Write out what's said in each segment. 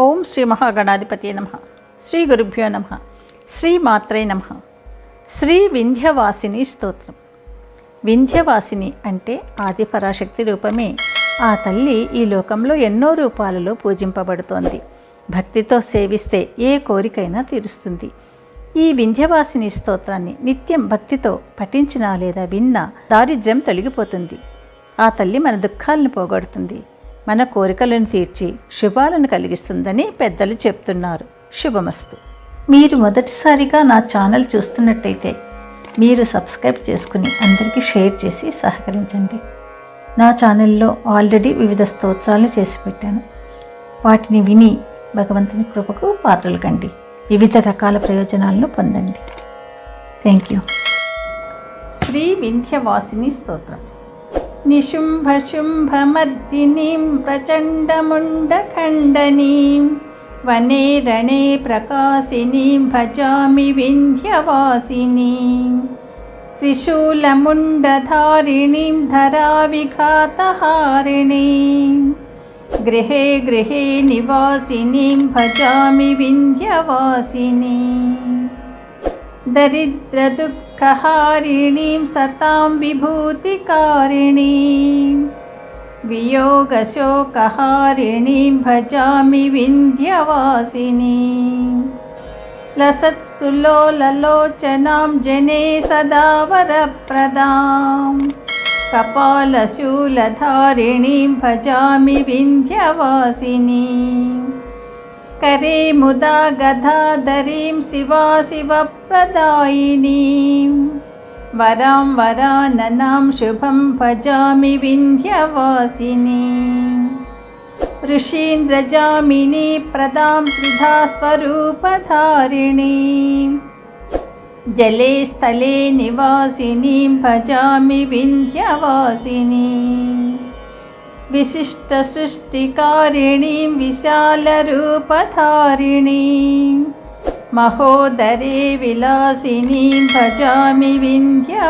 ఓం శ్రీ మహాగణాధిపతి నమ. శ్రీ గురుభ్యో నమ. శ్రీ మాత్రే నమ. శ్రీ వింధ్యవాసిని స్తోత్రం. వింధ్యవాసిని అంటే ఆదిపరాశక్తి రూపమే. ఆ తల్లి ఈ లోకంలో ఎన్నో రూపాలలో పూజింపబడుతోంది. భక్తితో సేవిస్తే ఏ కోరికైనా తీరుస్తుంది. ఈ వింధ్యవాసిని స్తోత్రాన్ని నిత్యం భక్తితో పఠించినా లేదా విన్నా దారిద్ర్యం తొలగిపోతుంది. ఆ తల్లి మన దుఃఖాలను పోగొడుతుంది. మన కోరికలను తీర్చి శుభాలను కలిగిస్తుందని పెద్దలు చెప్తున్నారు. శుభమస్తు. మీరు మొదటిసారిగా నా ఛానల్ చూస్తున్నట్టయితే మీరు సబ్స్క్రైబ్ చేసుకుని అందరికీ షేర్ చేసి సహకరించండి. నా ఛానల్లో ఆల్రెడీ వివిధ స్తోత్రాలు చేసి పెట్టాను. వాటిని విని భగవంతుని కృపకు పాత్రలు కండి. వివిధ రకాల ప్రయోజనాలను పొందండి. థ్యాంక్ యూ శ్రీ వింధ్యవాసిని స్తోత్రం. निशुम्भशुम्भमर्दिनीं प्रचण्डमुण्डखण्डनीं वने रणे प्रकाशिनीं भजामि विन्ध्यवासिनीं त्रिशूलमुण्डधारिणीं धराविघातहारिणीं गृहे गृहे निवासिनीं भजामि विन्ध्यवासिनीम् दरिद्रदुःखहारिणीं सतां विभूतिकारिणीं वियोगशोकहारिणीं भजामि विन्ध्यवासिनीं। लसत्सुलोललोचनां जने सदा वरप्रदां कपालशूलधारिणीं भजामि विन्ध्यवासिनीं करे मुदा गदाधरीं शिवा शिवप्रदायिनीं वरां वराननां शुभं भजामि विन्ध्यवासिनीम् ऋषीन्द्रजामिनी प्रदां त्रिधा स्वरूपधारिणीं जले स्थले निवासिनीं भजामि विन्ध्यवासिनीं विशिष्टसृष्टिकारिणीं विशालरूपधारिणीं महोदरे विलासिनीं भजामि विन्ध्यवासिनीम्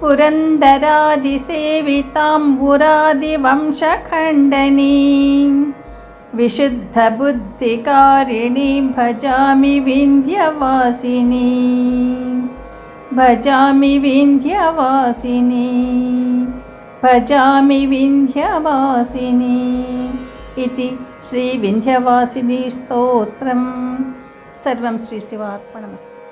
पुरन्दरादिसेविताम्बुरादिवंशखण्डनीं विशुद्धबुद्धिकारिणीं भजामि विन्ध्यवासिनी भजामि विन्ध्यवासिनी భజామి వింధ్యవాసిని. ఇది శ్రీ వింధ్యవాసిని స్తోత్రం. సర్వం శ్రీ శివార్పణమస్తు.